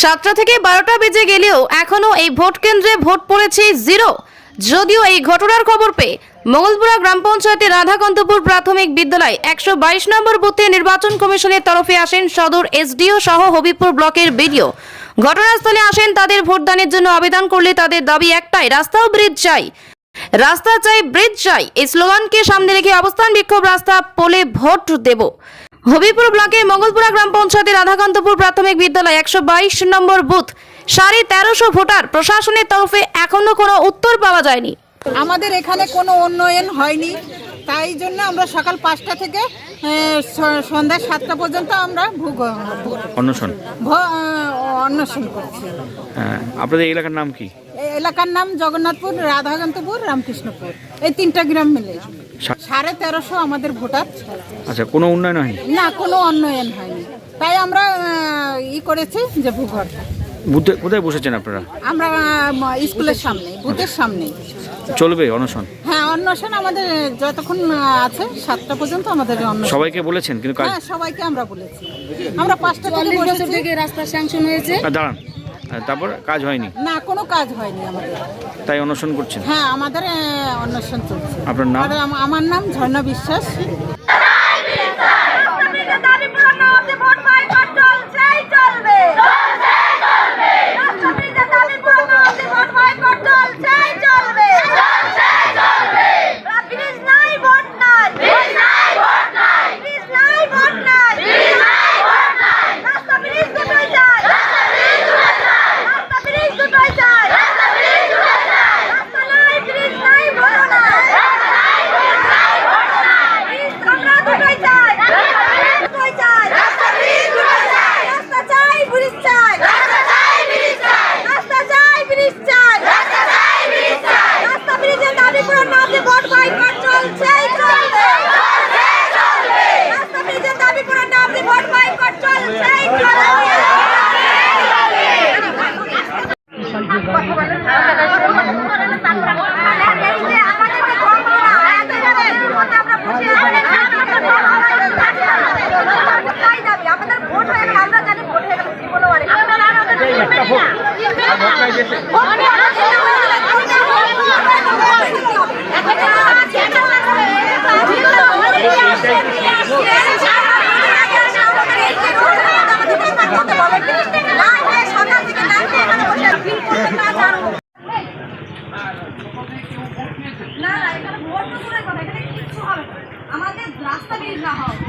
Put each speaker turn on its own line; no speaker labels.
সাতটা থেকে বারোটা বেজে গেলেও এখনও এই ভোট কেন্দ্রে ভোট পড়েছে জিরো। যদিও এই ঘটনার খবর পেয়ে মঙ্গলপুরা গ্রাম পঞ্চায়েতের রাধাকান্তপুর প্রাথমিক বিদ্যালয় একশো বাইশ নম্বর বুথে নির্বাচন কমিশনের তরফে আসেন সদর এসডিও সহ হবিপুর ব্লকের বিডিও। ঘটনাস্থলে আসেন তাদের ভোটদানের জন্য আবেদন করলে তাদের দাবি একটাই রাস্তা ও ব্রিজ চাই। রাস্তা চাই, ব্রিজ চাই। এই স্লোগানকে সামনে রেখে অবস্থান বিক্ষোভ, রাস্তা পোলে ভোট দেব। হবিপুর ব্লকের মঙ্গলপুরা গ্রাম পঞ্চায়েতের রাধাকান্তপুর প্রাথমিক বিদ্যালয় একশো বাইশ নম্বর বুথ। সাড়ে তেরোশো ভোটার প্রশাসনের তরফে এখনও কোনো উত্তর পাওয়া যায়নি।
আমাদের এখানে কোনো উন্নয়ন হয়নি। তাই জন্য আমরা সকাল পাঁচটা থেকে সন্ধ্যা সাতটা পর্যন্ত আমরা ভোগ
অন্বেষণ?
অন্বেষণ করছি।
হ্যাঁ, আপনাদের এই এলাকার নাম কি?
এলাকার নাম জগন্নাথপুর রাধাকান্তপুর রামকৃষ্ণপুর। এই তিনটা গ্রাম মিলে। সাড়ে তেরোশো আমাদের ভোটার।
আচ্ছা কোনো উন্নয়ন হয়নি?
না কোনো উন্নয়ন হয়নি। তাই আমরা ই করেছি যে ভূঘর
বুথে কোথায় বসেছেন আপনারা?
আমরা স্কুলের সামনে বুথের সামনে
চলবে অনশন?
হ্যাঁ অন্বেষণ আমাদের যতক্ষণ আছে সাতটা পর্যন্ত আমাদের
সবাইকে বলেছেন কিন্তু
হ্যাঁ সবাইকে আমরা বলেছি। আমরা পাঁচটা থেকে
রাস্তা স্যাংশন হয়েছে।
দাঁড়ান। তারপর কাজ হয়নি?
না কোনো কাজ হয়নি আমাদের।
তাই অনশন করছেন?
হ্যাঁ আমাদের অনশন চলছে।
আপনার নাম?
আমার নাম ঝর্ণা বিশ্বাস।
না না, এখানে ভোট তো দূরের কথা, এখানে কিচ্ছু হবে না। আমাদের রাস্তা বের না হবে